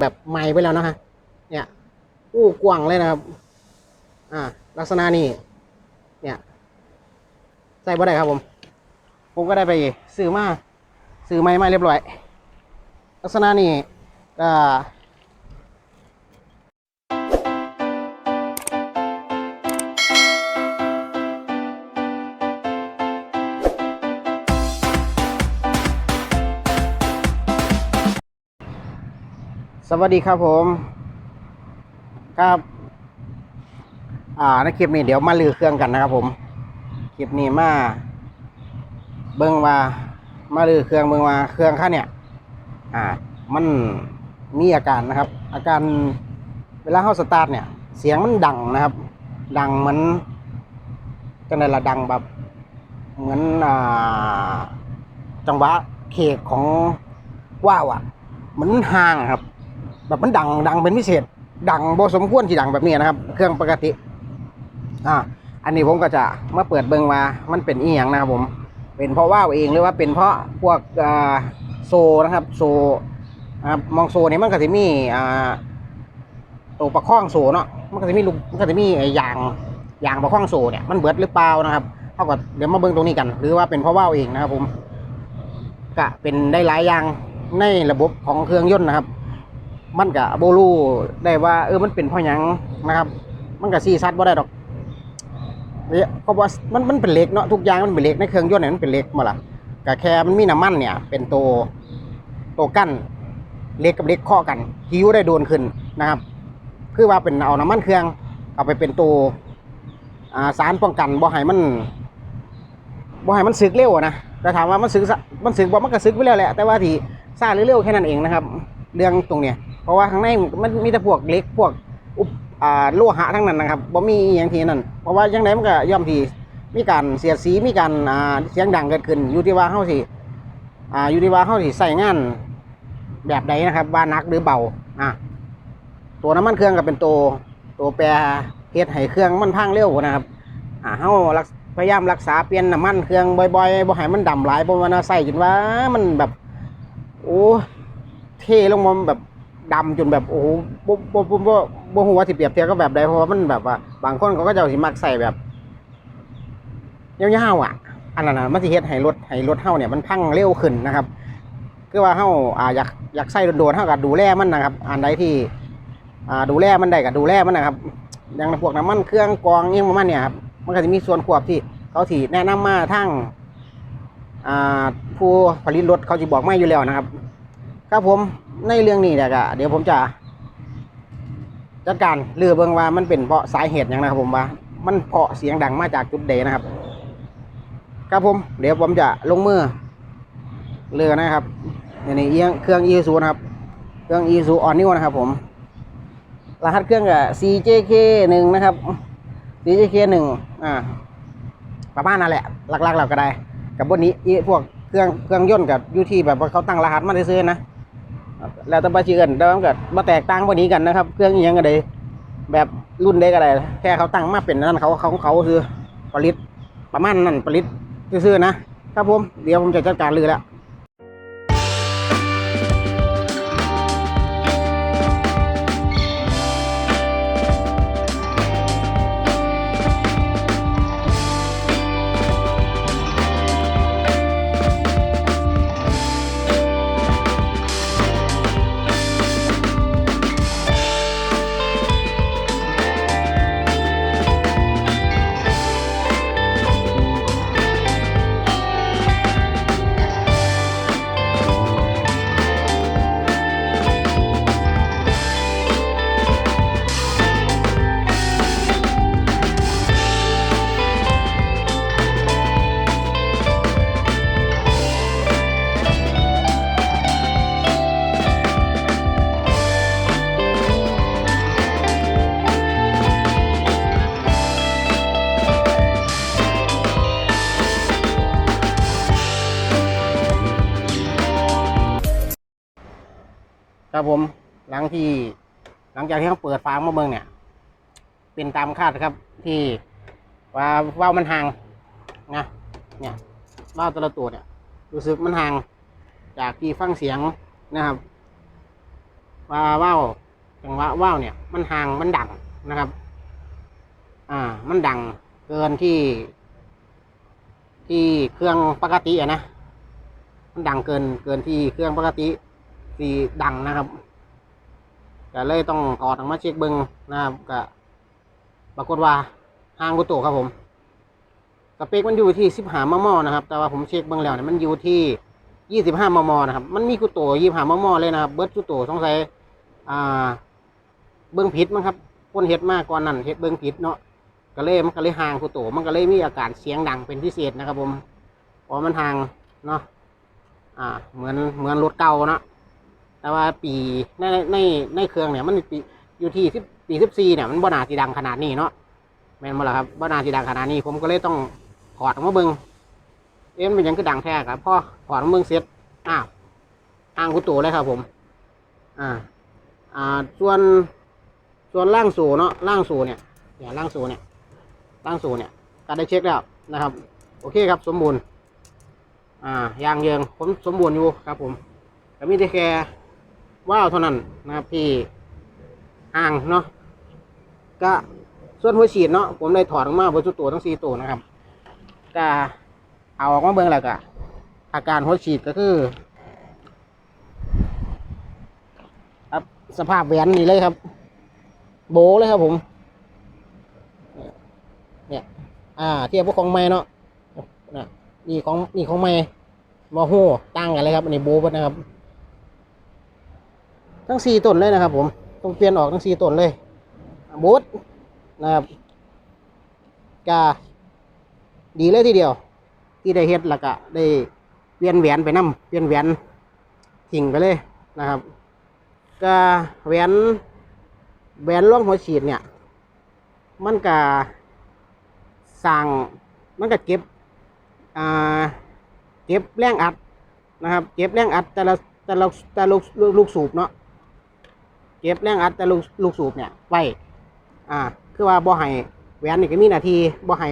แบบใหม่ไปแล้วนะฮะเนี่ยอู้กว้างเลยนะครับ อ่า ลักษณะนี้ เนี่ย ใส่บ่ได้ครับผม ผมก็ได้ไปซื้อมาซื้อไม้มาเรียบร้อย ลักษณะนี้อ่า สวัสดีครับผมครับอ่าในคลิปนี้เดี๋ยวมาลือเครื่องกันนะครับผมคลิปนี้มา เบิ่งว่ามาลือเครื่องเบิ่งว่าเครื่องค่าเนี่ย อ่า มันมีอาการนะครับ อาการเวลาเข้าสตาร์ทเนี่ย เสียงมันดังนะครับ ดังเหมือนจังไดละดังแบบ เหมือนอ่าจังหวะเคกของว่าวอะเหมือนห่างครับ แบบมันดังดังเป็นพิเศษ ดังบสมควรที่ดังแบบนี้นะครับ เครื่องปกติอ่าอันนี้ผมก็จะมาเปิดเบิงว่ามันเป็นอีหยังนะครับผมเป็นเพราะว่าวเองหรือว่าเป็นเพราะพวกอ่าโซนะครับโซนะครับมองโซนี่มันก็จะมีอ่าตัวประคองโซเนาะมันก็จะมีลูกมันก็จะมีอ้ยางยางประคองโซเนี่ยมันเบิดหรือเปล่านะครับเท่ากับเดี๋ยวมาเบิ่งตรงนี้กัน หรือว่าเป็นเพราะว่าวเองนะครับผมก็เป็นได้หลายอย่างในระบบของเครื่องยนต์นะครับ มันก็บ่รู้ได้ว่า เออมันเป็นเพราะหยังนะครับ มันก็ซีซัดบ่ได้ดอกเนี่ยเพราะว่ามันมันเป็นเหล็กเนาะทุกอย่างมันเป็นเหล็กในเครื่องยนต์เนี่ยมันเป็นเหล็กหมาล่ะก็แค่มันมีน้ำมันเนี่ย เป็นตัวตัวกั้นเหล็กกับเหล็กข้อกันหิ้วได้โดนขึ้นนะครับ คือว่าเป็นเอาน้ำมันเครื่อง เอาไปเป็นตัวสารป้องกันบ่ให้มันบ่ให้มันสึกเร็วนะแต่ถามว่ามันสึกมันสึกบ่มันก็สึกไปแล้วแหละแต่ว่าที่ซ่าหรือเร็วแค่นั้นเองนะครับ เรื่องตรงเนี้ย เพราะว่าข้างในมันมีแต่พวกเหล็กพวกอุปอ่าโลหะทั้งนั้นนะครับบ่มีอหย่างที่นั่นเพราะว่ายังไงมันก็ย่อมที่มีการเสียดสีมีการอ่าเสียงดังเกิดขึ้นอยู่ที่ว่าเฮาสิอ่าอยู่ที่ว่าเฮาสิใส่งานแบบใดนะครับ ว่านักหรือเบาอะตัวน้ำมันเครื่องก็เป็นตัวตัวแปรเฮ็ดให้เครื่องมันพังเร็วนะครับอ่าเฮาพยายามรักษาเปลี่ยนน้ำมันเครื่องบ่อยๆบ่ให้มันดำหลายบ่ว่าน่าใส่จนว่ามันแบบโอ้เทลงมาแบบ ดำจนแบบโอ้โหบ่บ่บ่บ่บ่ฮู้ว่าสิเปรียบเทียบกับแบบใดเพราะว่ามันแบบว่า บางคนเขาก็จะสิมักใส่แบบยาวๆอะ อันนั้นน่ะมันสิเฮ็ดให้รถให้รถเฮาเนี่ยมันพังเร็วขึ้นนะครับ คือว่าเฮาอ่าอยากอยากใส่โดนๆเฮาก็ดูแลมันนะครับ อันใดที่ อ่าดูแลมันได้ก็ดูแลมันนะครับ อย่างพวกน้ำมันเครื่องกรองอิหยังประมาณเนี่ยครับมันก็จะมีส่วนควบที่เขาที่แนะนำมาทั้งอ่าผู้ผลิตรถเขาจะบอกมาอยู่แล้วนะครับ ครับผม ในเรื่องนี้เนี่ยก็เดี๋ยวผมจะจัดการเรือเบิงว่ามันเป็นเพราะสาเหตุอย่างนะครับผมว่า มันเพราะเสียงดังมาจากจุดใดนะครับ ครับผมเดี๋ยวผมจะลงมือเรือนะครับนี่นี่เอียงเครื่องอีซูนะครับ เครื่องอีซูออนนิวนะครับ ผม รหัสเครื่องกับ CJK หนึ่งนะครับ CJK หนึ่งอ่าประมาณนั่นแหละ หลักๆเราก็ได้ กับบนนี้พวกเครื่องเครื่องยนต์กับยูที่แบบเขาตั้งรหัสมาซื้อนะ แล้วแต่บาชื่อกันแต่ว่ามันก็มาแตกต่างบนนี้กันนะครับ เครื่องอหยังก็ได้แบบรุ่นได็กก็ได้แค่เขาตั้งมาเป็นนั่นเขาเขาเขาคือผลิตประมาณนั้นผลิตซื้อๆนะครับผมเดี๋ยวผมจะจัดการลือแล้ว ครับผมหลังที่หลังจากที่เขาเปิดฟาร์มมาเมืองเนี่ย เป็นตามคาดครับ ที่ว่าว่าวมันห่างนะเนี่ยว่าวแต่ละตัวเนี่ย รู้สึกมันห่างจากที่ฟังเสียงนะครับ ว่าว่าวจังหวะว่าวเนี่ย มันห่างมันดังนะครับ อ่า มันดังเกินที่ ที่เครื่องปกติอะนะมันดังเกินเกินที่เครื่องปกติ ที่ดังนะครับก็เลยต้องถอดออกมาเช็คเบิ้งนะครับก็ปรากฏว่าห่างกุโตครับผมสเปคมันอยู่ที่สิบห้ามมนะครับ แต่ว่าผมเช็คเบิ้งแล้วเนี่ยมันอยู่ที่ยี่สิบห้ามมนะครับ มันมีกุโตยี่ห้ามมเลยนะครับ เบิร์ดกุโตสงสัยอ่า เบิ้งผิดมั้งครับคนเฮ็ดมากก่อนนั้นเฮ็ดเบิ้งผิดเนาะก็เลยมันก็เลยห่างกุโตมันก็เลยมีอาการเสียงดังเป็นพิเศษนะครับผมเพราะมันห่างเนาะอ่า เหมือนเหมือนรถเก่าเนาะ แต่ว่าปีในในในเครื่องเนี่ยมันปีอยู่ที่สิบปีสิบสี่เนี่ยมันบ่นาสีดังขนาดนี้เนาะแม่นบ่ละครับบ่นาสีดังขนาดนี้ ผมก็เลยต้องถอดออกมาเบิ่งเอ๊ะมันเป็นยังคือดังแท้ครับพอถอดออกมาเบิ่งเสร็จอ้าวอ่างกุโตเลยครับผม อ่า อ่าส่วนส่วนล่างสูเนาะล่างสูเนี่ยเนี่ยล่างสูเนี่ยล่างสูเนี่ยก็ได้เช็คแล้วนะครับ โอเคครับ สมบูรณ์ อ่ายางเยิงผมสมบูรณ์อยู่ครับผมแต่มีแต่แค่ ว่าวเท่านั้นนะครับที่อ่างเนาะก็ส่วนหัวฉีดเนาะผมได้ถอดออกมาบนชุดตัวทั้งสี่ตัวนะครับก็เอาออกมาเบิ่งแล้วก็อาการหัวฉีดก็คือครับสภาพแหวนนี่เลยครับ โบเลยครับผม เนี่ย อ่า เทียบกับของใหม่เนาะนี่ของนี่ของใหม่มาโหตั้งกันเลยครับอันนี้โบเบิดนะครับ ทั้งสี่ต้นเลยนะครับ ผมต้องเปลี่ยนออกทั้งสี่ต้นเลยโบดนะครับกาดีเลยทีเดียว ที่ได้เฮ็ดแล้วก็ได้เปลี่ยนแหวนไปนํเปลี่ยนแหวนทิ้งไปเลยนะครับก็แหวนแหวนร่องหัวฉีดเนี่ย มันก็สร้างมันก็เก็บอ่าเก็บแรงอัดนะครับ เก็บแรงอัดแต่ละแต่ละแต่ละลูกลูกลูกสูบเนาะ เก็บแรงอัดแต่ลูกลูกสูบเนี่ยไว้อ่า คือว่าบ่ให้แหวนนี่ก็มีหน้าที่บ่ให้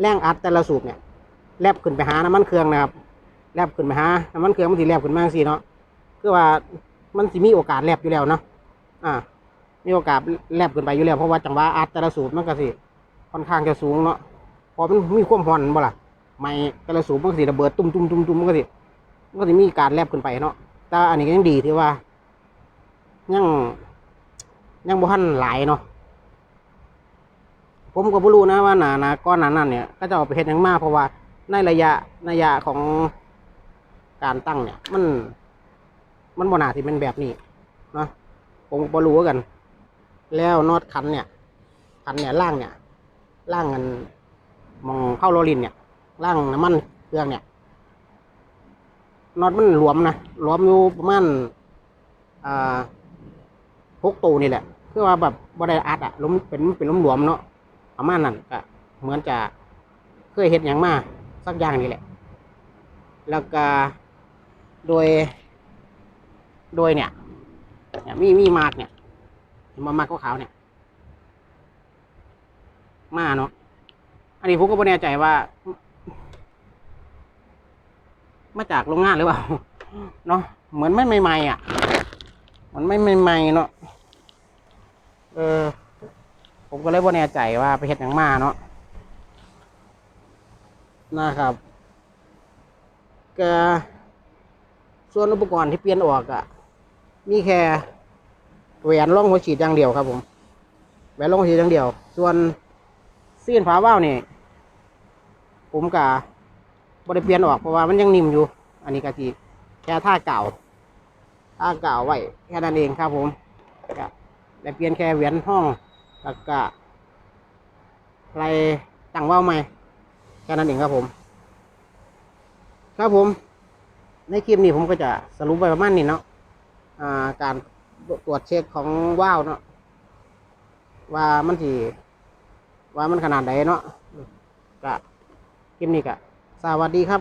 แรงอัดแต่ละสูบเนี่ยแลบขึ้นไปหาน้ำมันเครื่องนะครับแลบขึ้นไปหาน้ำมันเครื่องมันสิแลบขึ้นมาจังซี่เนาะคือว่ามันสิมีโอกาสแลบอยู่แล้วเนาะอ่า มีโอกาสแลบขึ้นไปอยู่แล้วเพราะว่าจังหวะอัดแต่ละสูบมันก็สิค่อนข้างจะสูงเนาะเพอมันมีความร้อนบ่ล่ะไม่แต่ละสูบมันก็สิระเบิดตุ้มตุ้มตุ้มตุ้มมันก็สิมันก็สิมีการแลบขึ้นไปเนาะแต่อันนี้ก็ยังดีที่ว่ายัง ยังบ่ทันหลายเนาะผมก็บ่รู้นะว่าหนาหนาก้อนหนานั้นเนี่ยก็จะเอาไปเฮ็ดหยังมาเพราะว่าในระยะระยะของการตั้งเนี่ย มัน มันบ่น่าสิเป็นแบบนี้เนาะผมบ่รู้กัน แล้วน็อตคันเนี่ยคันเนี่ยล่างเนี่ยล่างกันมองเข้าโรลินเนี่ยล่างน้ำมันเครื่องเนี่ยน็อตมันหลวมนะหลวมอยู่ประมาณอ่าหกตัวนี่แหละ คือว่าแบบบ่ได้อัดอะล้มเป็นเป็นล้มหลวมเนาะประมาณนั้นก็เหมือนจะเคยเห็นอย่างมาสักอย่างนี่แหละ แล้วก็โดย โดยเนี่ยเนี่ยมีมีมากเนี่ยเห็นมามากขาวเนี่ย มาเนาะอันนี้ผมก็ไม่แน่ใจว่า มาจากโรงงานหรือเปล่าเนาะเหมือนไม่ใหม่ๆอะ มันไม่ใหม่ๆเนาะ เออ ผมก็เลยไม่แน่ใจว่าไปเห็ดย่างมาเนาะนะครับก็ส่วนอุปกรณ์ที่เปลี่ยนออกอะมีแค่แหวนร่องหัวฉีดอย่างเดียวครับ ผมแหวนร่องหัวฉีดอย่างเดียว ส่วนซีนฝาว่าวนี่ผมกะบริเปลี่ยนออกเพราะว่ามันยังนิ่มอยู่ อันนี้กะทีแค่ท่าเก่าท่าเก่าไว้แค่นั้นเองครับผม แต่เปลี่ยนแค่เหวียนห้องแล้วก็อะไรตั้งว่าวใหม่แค่นั้นเองครับผม ครับผม ในคลิปนี้ผมก็จะสรุปไปประมาณนี้เนาะาการตรวจเช็คของว่าวเนาะว่ามันสีว่ามันขนาดไหนเนาะก็คลิปนี้ก็สวัสดีครับ